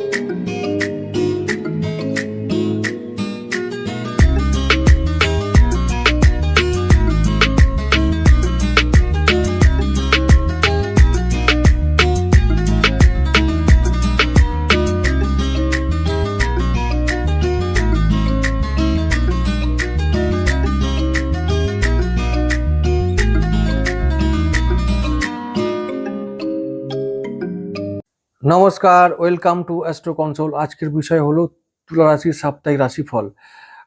you. নমস্কার welcome to astro console আজকের বিষয় হলো তুলা রাশির সাপ্তাহিক রাশিফল,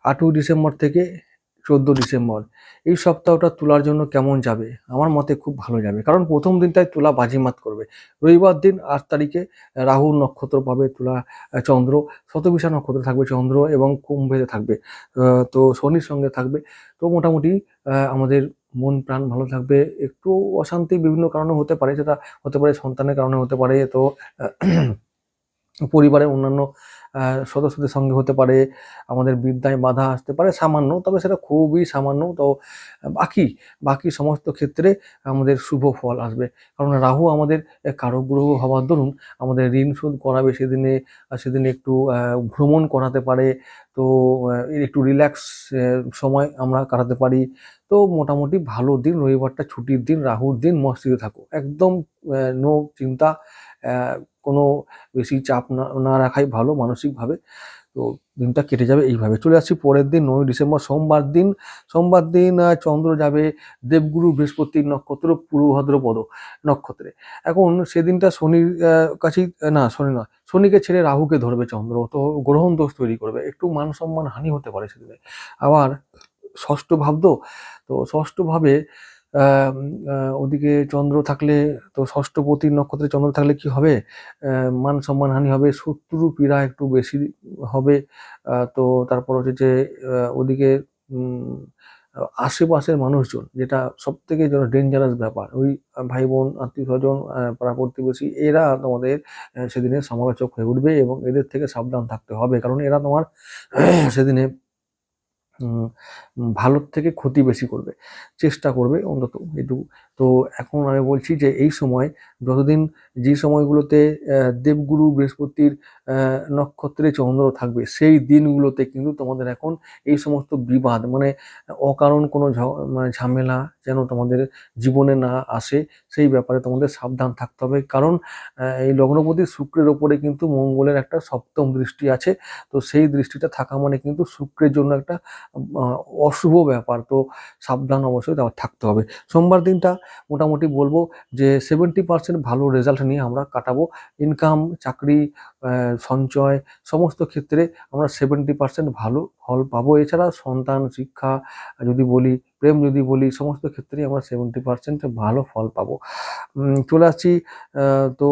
আটই ডিসেম্বর থেকে চোদ্দ ডিসেম্বর। এই সপ্তাহটা তুলার জন্য কেমন যাবে? আমার মতে খুব ভালো যাবে, কারণ প্রথম দিনটাই তুলা বাজিমাত করবে। রবিবার দিন আট তারিখে রাহুর নক্ষত্র পাবে তুলা চন্দ্র। শতবিশা নক্ষত্র থাকবে চন্দ্র এবং কুম্ভেতে থাকবে তো শনির সঙ্গে থাকবে। তো মোটামুটি আমাদের মন, প্রাণ ভালো থাকবে। একটু অশান্তি বিভিন্ন কারণে হতে পারে, সেটা হতে পারে সন্তানের কারণে হতে পারে, তো পরিবারের অন্যান্য সদস্যদের সঙ্গে হতে পারে, আমাদের বিদ্যায় বাধা আসতে পারে, সামান্য, তবে সেটা খুবই সামান্য, তো, বাকি বাকি সমস্ত ক্ষেত্রে আমাদের শুভ ফল আসবে। কারণ রাহু আমাদের কারক গ্রহ হওয়ার দরুন, আমাদের ঋণ শোধ করাবে সেদিনে সেদিনে একটু ভ্রমণ করাতে পারে, তো একটু রিল্যাক্স সময় আমরা কাটাতে পারি তো মোটামুটি ভালো দিন, রবিবারটা ছুটির দিন, রাহুর দিন, মস্তিতে থাকো। একদম নো চিন্তা কোনো বেশি চাপ না না রাখাই ভালো মানসিকভাবে। তো দিনটা কেটে যাবে এইভাবে। চলে আসছি পরের দিন, নয় ডিসেম্বর, সোমবার দিন। সোমবার দিন চন্দ্র যাবে দেবগুরু বৃহস্পতির নক্ষত্র পূর্বভদ্রপদ নক্ষত্রে। এখন সেদিনটা শনির কাছেই, না, শনি নয়, শনিকে ছেড়ে রাহুকে ধরবে চন্দ্র। তো গ্রহণ দোষ তৈরি করবে। একটু মান সম্মান হানি হতে পারে সেদিনে। আবার ষষ্ঠ ভাব তো তো ষষ্ঠ ভাবে আহ, আহ, ওদিকে চন্দ্র থাকলে তো ষষ্ঠপতির নক্ষত্রে চন্দ্র থাকলে কি হবে? মান সম্মান হানি হবে শত্রু পীড়া একটু বেশি হবে তো তারপর হচ্ছে যে ওদিকে আশেপাশের মানুষজন যেটা সব থেকে যেন ডেঞ্জারাস ব্যাপার ওই ভাই বোন আত্মীয় স্বজন পাড়া প্রতিবেশী এরা তোমাদের সেদিনে সমালোচক হয়ে উঠবে এবং এদের থেকে সাবধান থাকতে হবে কারণ এরা তোমার সেদিনে ভালোর থেকে ক্ষতি বেশি করবে। চেষ্টা করবে অন্তত এটুকু তো এখন আমি বলছি যে এই সময় যতদিন যে সময়গুলোতে দেবগুরু বৃহস্পতির নক্ষত্রে চন্দ্র থাকবে, সেই দিনগুলোতে কিন্তু তোমাদের এখন এই সমস্ত বিবাদ মানে অকারণ কোনো মানে ঝামেলা যেন তোমাদের জীবনে না আসে, সেই ব্যাপারে তোমাদের সাবধান থাকতে হবে। কারণ এই লগ্নপতি শুক্রের ওপরে কিন্তু মঙ্গলের একটা সপ্তম দৃষ্টি আছে, তো সেই দৃষ্টিটা থাকা মানে কিন্তু শুক্রের জন্য একটা অশুভ ব্যাপার। তো সাবধান অবশ্যই থাকতে হবে। সোমবার দিনটা মোটামুটি বলব যে সেভেন্টি পার্সেন্ট ভালো রেজাল্ট নিয়ে আমরা কাটাবো। ইনকাম চাকরি সঞ্চয় সমস্ত ক্ষেত্রে আমরা সেভেন্টি পার্সেন্ট ভালো ফল পাবো। এছাড়া সন্তান, শিক্ষা, যদি বলি, প্রেম যদি বলি, সমস্ত ক্ষেত্রেই আমরা সেভেন্টি পার্সেন্ট ভালো ফল পাবো। চলে আসছি তো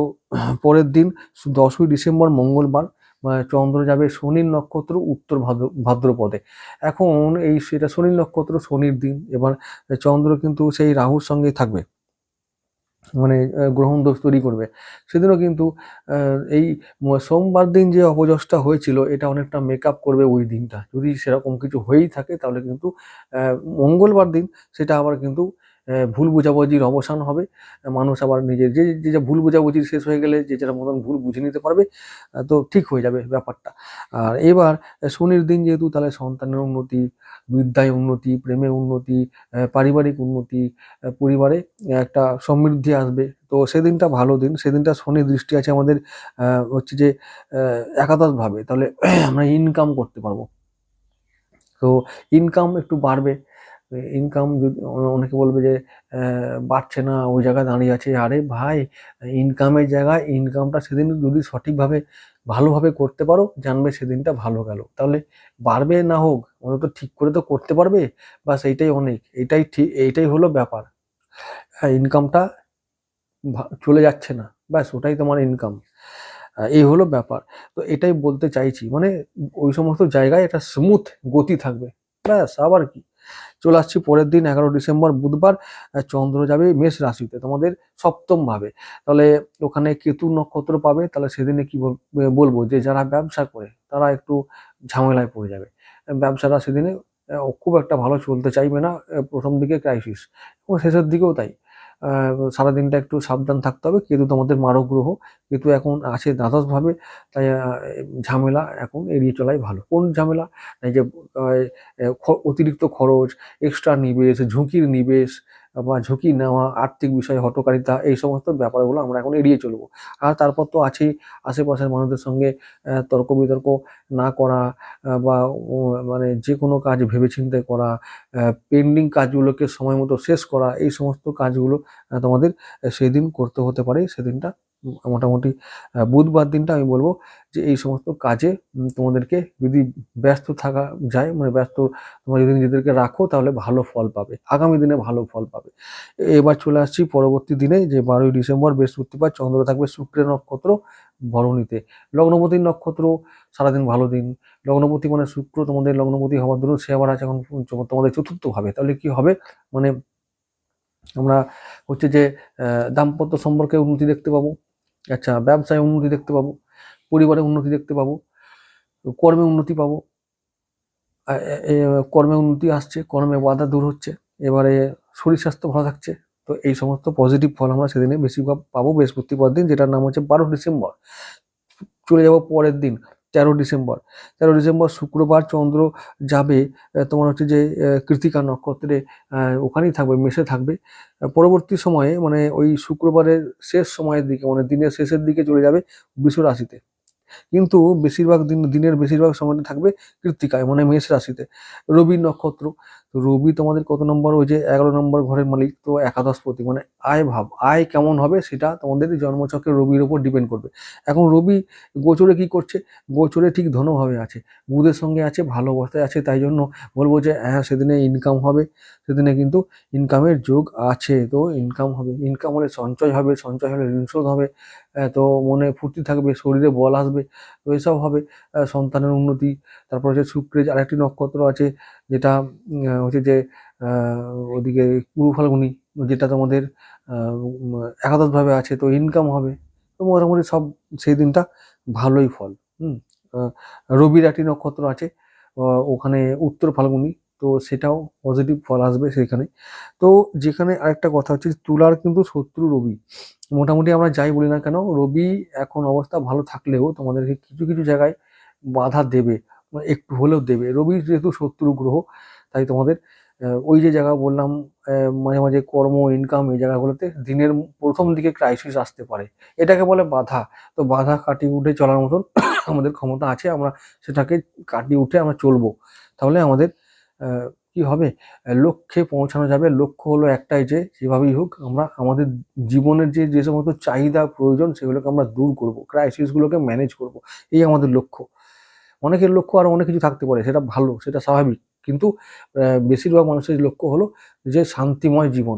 পরের দিন দশই ডিসেম্বর মঙ্গলবার। চন্দ্র যাবে শনির নক্ষত্র উত্তর ভাদ্র, ভাদ্রপদে। এখন এই সেটা শনির নক্ষত্র, শনির দিন, এবার চন্দ্র কিন্তু সেই রাহুর সঙ্গে থাকবে। মানে গ্রহণ দোষ তৈরি করবে। সেদিনও কিন্তু এই সোমবার দিন যে অপযশটা হয়েছিল, এটা অনেকটা মেকআপ করবে ওই দিনটা। যদি সেরকম কিছু হয়েই থাকে, তাহলে কিন্তু মঙ্গলবার দিন সেটা আবার কিন্তু ভুল বোঝাবুঝির অবসান হবে। মানুষ আবার নিজের যে যে ভুল বোঝাবুঝি শেষ হয়ে গেলে যে, যার মতন ভুল বুঝে নিতে পারবে তো ঠিক হয়ে যাবে ব্যাপারটা। আর এবার শনির দিন যেহেতু, তাহলে সন্তানের উন্নতি, বিদ্যায় উন্নতি প্রেমে উন্নতি পারিবারিক উন্নতি পরিবারে একটা সমৃদ্ধি আসবে। তো সেদিনটা ভালো দিন। সেদিনটা শনি দৃষ্টি আছে আমাদের হচ্ছে যে একাদশভাবে। তাহলে আমরা ইনকাম করতে পারব। তো ইনকাম একটু বাড়বে। ইনকাম যদি অনেকে বলবে যে বাড়ছে না, ওই জায়গায় দাঁড়িয়ে আছে। আরে ভাই ইনকামের জায়গায় ইনকামটা সেদিন যদি সঠিকভাবে, ভালোভাবে করতে পারো, জানবে সেদিনটা ভালো গেল। তাহলে বাড়বে না হোক ওরা তো ঠিক করে তো করতে পারবে, বাস এইটাই অনেক। এটাই ঠিক এইটাই হলো ব্যাপার। হ্যাঁ ইনকামটা চলে যাচ্ছে না ব্যাস ওটাই তোমার ইনকাম এই হলো ব্যাপার। তো এটাই বলতে চাইছি মানে ওই সমস্ত জায়গায় একটা স্মুথ গতি থাকবে। ব্যাস, আবার কি? চলে আসছি পরের দিন, এগারো ডিসেম্বর, বুধবার চন্দ্র যাবে মেষ রাশিতে, তোমাদের সপ্তম ভাবে। তাহলে ওখানে কেতু নক্ষত্র পাবে, তাহলে সেদিনে কি বল- বলব যে যারা ব্যবসা করে, তারা একটু ঝামেলায় পড়ে যাবে। ব্যবসাটা সেদিনে খুব একটা ভালো চলতে চাইবে না প্রথম দিকে ক্রাইসিস এবং শেষের দিকেও তাই। সারাদিনটা একটু সাবধান থাকতে হবে, কেতু তোমাদের মারক গ্রহ, কেতু এখন আছে দ্বাদশভাবে, তাই ঝামেলা এখন এড়িয়ে চলাই ভালো। কোন ঝামেলা? এই যে অতিরিক্ত খরচ এক্সট্রা নিবেশ, ঝুঁকির নিবেশ বা ঝুঁকি নেওয়া, আর্থিক বিষয়ে হটকারিতা, এই সমস্ত ব্যাপারগুলো আমরা এখন এড়িয়ে চলবো। আর তারপর তো আছেই আশেপাশের মানুষদের সঙ্গে তর্ক বিতর্ক না করা বা মানে যে কোনো কাজ ভেবেচিন্তে করা পেন্ডিং কাজগুলোকে সময় মতো শেষ করা, এই সমস্ত কাজগুলো তোমাদের সেদিন করতে হতে পারে, সেদিনটা মোটামুটি বুধবার দিনটা আমি বলব যে এই সমস্ত কাজে তোমাদেরকে যদি ব্যস্ত থাকা যায় মানে ব্যস্ত তোমরা যদি নিজেদেরকে রাখো, তাহলে ভালো ফল পাবে। আগামী দিনে ভালো ফল পাবে। এবার চলে আসছি পরবর্তী দিনে, যে বারোই ডিসেম্বর, বৃহস্পতিবার, চন্দ্র থাকবে শুক্রের নক্ষত্র বরণীতে লগ্নপতির নক্ষত্র, সারাদিন ভালো দিন। লগ্নপতি মানে শুক্র, তোমাদের লগ্নপতি হওয়ার দরুন সে আবার আছে এখন তোমাদের চতুর্থ ভাবে তাহলে কি হবে? মানে আমরা হচ্ছে যে দাম্পত্য সম্পর্কে উন্নতি দেখতে পাবো। আচ্ছা ব্যবসায় উন্নতি দেখতে পাবো, পরিবারে উন্নতি দেখতে পাবো, কর্মে উন্নতি পাবো। কর্মে উন্নতি আসছে, কর্মে বাধা দূর হচ্ছে, এবারে শরীর স্বাস্থ্য ভালো থাকছে, তো এই সমস্ত পজিটিভ ফল আমরা সেদিনে বেশিরভাগ পাবো বৃহস্পতিবার দিন, যেটার নাম হচ্ছে বারো ডিসেম্বর। চলে যাব পরের দিন। তেরো ডিসেম্বর। তেরো ডিসেম্বর শুক্রবার চন্দ্র যাবে তোমার হচ্ছে যে কৃতিকা নক্ষত্রে ওখানেই থাকবে মেশে থাকবে। পরবর্তী সময়ে মানে ওই শুক্রবারের শেষ সময়ের দিকে মানে দিনের শেষের দিকে চলে যাবে বিশ্ব রাশিতে। কিন্তু বেশিরভাগ দিন, দিনের বেশিরভাগ সময়টা থাকবে কৃত্তিকায় মানে মেষ রাশিতে। রবি নক্ষত্র রবি তোমাদের কত নম্বর? ওই যে এগারো নম্বর ঘরের মালিক তো একাদশ একাদশপতি। মানে আয় ভাব আয় কেমন হবে সেটা তোমাদের জন্মচক্রের রবির ওপর ডিপেন্ড করবে। এখন রবি গোচরে কি করছে? গোচরে ঠিক ধনভাবে আছে বুধের সঙ্গে আছে ভালো অবস্থায় আছে তাই জন্য বলব যে হ্যাঁ সেদিনে ইনকাম হবে সেদিনে কিন্তু ইনকামের যোগ আছে তো ইনকাম হবে। ইনকাম হলে সঞ্চয় হবে সঞ্চয় হলে ঋণ শোধ হবে আহ, তো মনে ফুর্তি থাকবে শরীরে বল আসবে তো এসব হবে সন্তানের উন্নতি তারপর হচ্ছে শুক্রের আরেকটি নক্ষত্র আছে যেটা হচ্ছে যে ওদিকে পূর্ব ফাল্গুনি, যেটা তোমাদের একাদশভাবে আছে, তো ইনকাম হবে, তো মোটামুটি সব সেই দিনটা ভালোই ফল, হুম। রবির একটি নক্ষত্র আছে ওখানে উত্তর ফাল্গুনি, তো সেটাও পজিটিভ ফল আসবে সেখানে তো যেখানে আরেকটা কথা হচ্ছে, তুলার কিন্তু শত্রু রবি। মোটামুটি আমরা যাই বলি না কেন, রবি এখন অবস্থা ভালো থাকলেও তোমাদেরকে কিছু কিছু জায়গায় বাধা দেবে। একটু হলেও দেবে। রবি যেহেতু শত্রু গ্রহ, তাই তোমাদের ওই যে জায়গা বললাম মাঝে মাঝে কর্ম ইনকাম এই জায়গাগুলোতে দিনের প্রথম দিকে ক্রাইসিস আসতে পারে। এটাকে বলে বাধা। তো বাধা কাটিয়ে উঠে চলার মতন আমাদের ক্ষমতা আছে, আমরা সেটাকে কাটিয়ে উঠে আমরা চলবো। তাহলে আমাদের কি হবে? লক্ষ্যে পৌঁছানো যাবে। লক্ষ্য হলো একটাই যে, যেভাবেই হোক আমরা আমাদের জীবনের যে যে সমস্ত চাহিদা, প্রয়োজন, সেগুলোকে আমরা দূর করব। ক্রাইসিসগুলোকে ম্যানেজ করব। এই আমাদের লক্ষ্য। অনেকের লক্ষ্য আর অনেক কিছু থাকতে পারে, সেটা ভালো, সেটা স্বাভাবিক। কিন্তু বেশিরভাগ মানুষের লক্ষ্য হলো যে শান্তিময় জীবন।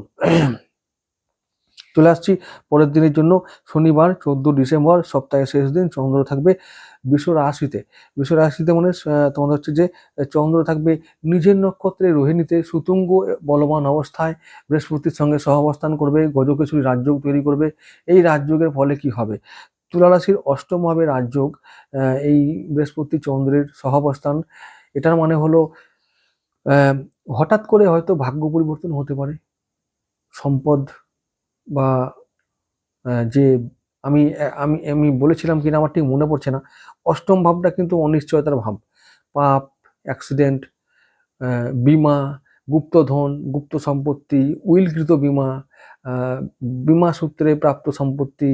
চলে আসছি পরের দিনের জন্য। শনিবার, চোদ্দ ডিসেম্বর, সপ্তাহের শেষ দিন, চন্দ্র থাকবে বিশ্ব রাশিতে। বিশ্ব রাশিতে মানে তোমাদের হচ্ছে যে, চন্দ্র থাকবে নিজের নক্ষত্রে রোহিণীতে, সুতুঙ্গ, বলবান অবস্থায়, বৃহস্পতির সঙ্গে সহাবস্থান করবে, গজকেশরী রাজযোগ তৈরি করবে। এই রাজযোগের ফলে কি হবে? তুলা রাশির অষ্টম ভাবে রাজযোগ এই বৃহস্পতি চন্দ্রের সহাবস্থান। এটার মানে হলো হঠাৎ করে হয়তো ভাগ্য পরিবর্তন হতে পারে। সম্পদ বা যে আমি আমি আমি বলেছিলাম কিনা আমার ঠিক মনে পড়ছে না। অষ্টম ভাবটা কিন্তু অনিশ্চয়তার ভাব। পাপ অ্যাক্সিডেন্ট বিমা, গুপ্তধন, গুপ্ত সম্পত্তি, উইলকৃত বিমা বিমা সূত্রে প্রাপ্ত সম্পত্তি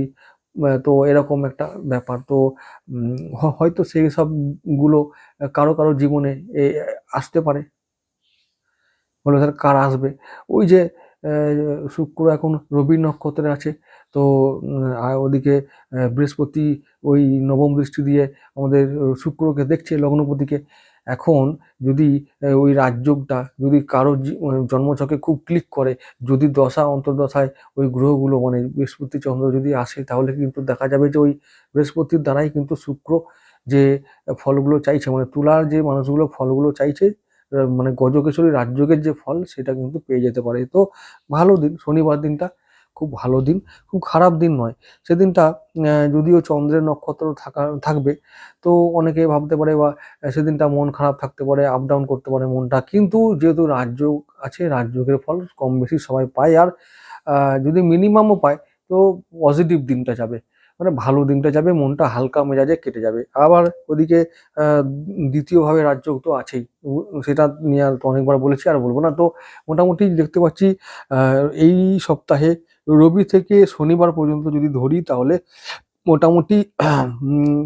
তো এরকম একটা ব্যাপার। তো হয়তো সেই সবগুলো কারও কারও জীবনে আসতে পারে। বলে স্যার কার আসবে? ওই যে শুক্র এখন রবি নক্ষত্রে আছে। তো ওদিকে বৃহস্পতি ওই নবম দৃষ্টি দিয়ে আমাদের শুক্রকে দেখছে, লগ্নপতিকে। এখন যদি ওই রাজযোগটা যদি কারও জি- মানে জন্মছকে খুব ক্লিক করে, যদি দশা অন্তর্দশায় ওই গ্রহগুলো মানে বৃহস্পতি চন্দ্র যদি আসে, তাহলে কিন্তু দেখা যাবে যে ওই বৃহস্পতির দ্বারাই কিন্তু শুক্র যে ফলগুলো চাইছে মানে তুলার যে মানুষগুলো ফলগুলো চাইছে মানে গজকেশরী রাজযোগের যে ফল, সেটা কিন্তু পেয়ে যেতে পারে। তো ভালো দিন, শনিবার দিনটা খুব ভালো দিন, খুব খারাপ দিন নয়। সেদিনটা যদিও চন্দ্রের নক্ষত্র থাকা, থাকবে, তো অনেকে ভাবতে পারে বা সেদিনটা মন খারাপ থাকতে পারে আপ ডাউন করতে পারে মনটা। কিন্তু যেহেতু রাজযোগ আছে রাজযোগের ফল কম বেশি সবাই পায় আর যদি মিনিমামও পায়, তো পজিটিভ দিনটা যাবে। মানে ভালো দিনটা যাবে, মনটা হালকা মেজাজে কেটে যাবে। আবার ওদিকে দ্বিতীয়ভাবে রাজযোগ তো আছেই। সেটা নিয়ে আর অনেকবার বলেছি, আর বলব না। তো মোটামুটি দেখতে পাচ্ছি এই সপ্তাহে রবি থেকে শনিবার পর্যন্ত যদি ধরি তাহলে মোটামুটি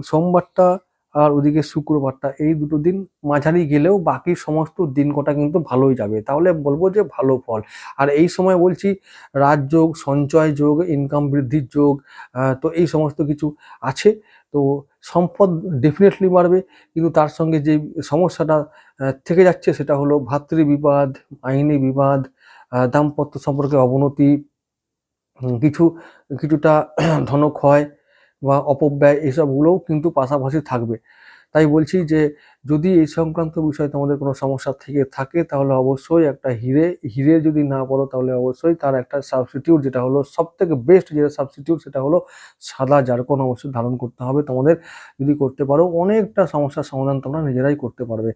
সোমবারটা আর ওদিকে শুক্রবারটা এই দুটো দিন মাঝারি গেলেও বাকি সমস্ত দিন কটা কিন্তু ভালোই যাবে। তাহলে বলব যে ভালো ফল। আর এই সময় বলছি রাজযোগ সঞ্চয় যোগ ইনকাম বৃদ্ধির যোগ তো এই সমস্ত কিছু আছে। তো সম্পদ ডেফিনেটলি বাড়বে, কিন্তু তার সঙ্গে যে সমস্যাটা থেকে যাচ্ছে সেটা হলো ভাতৃ বিবাদ আইনি বিবাদ দাম্পত্য সম্পর্কে অবনতি কিছু, কিছুটা ধনক্ষয় বা অপব্যয় এসবগুলোও কিন্তু পাশাপাশি থাকবে। তাই বলছি যে, যদি এই সংক্রান্ত বিষয়ে তোমাদের কোনো সমস্যা থেকে থাকে, তাহলে অবশ্যই একটা হিরে হিরে যদি না পড়ো, তাহলে অবশ্যই তার একটা সাবস্টিটিউট যেটা হলো সব থেকে বেস্ট যেটা সাবস্টিটিউট সেটা হলো সাদা জারকন অবশ্যই ধারণ করতে হবে তোমাদের। যদি করতে পারো, অনেকটা সমস্যার সমাধান তোমরা নিজেরাই করতে পারবে।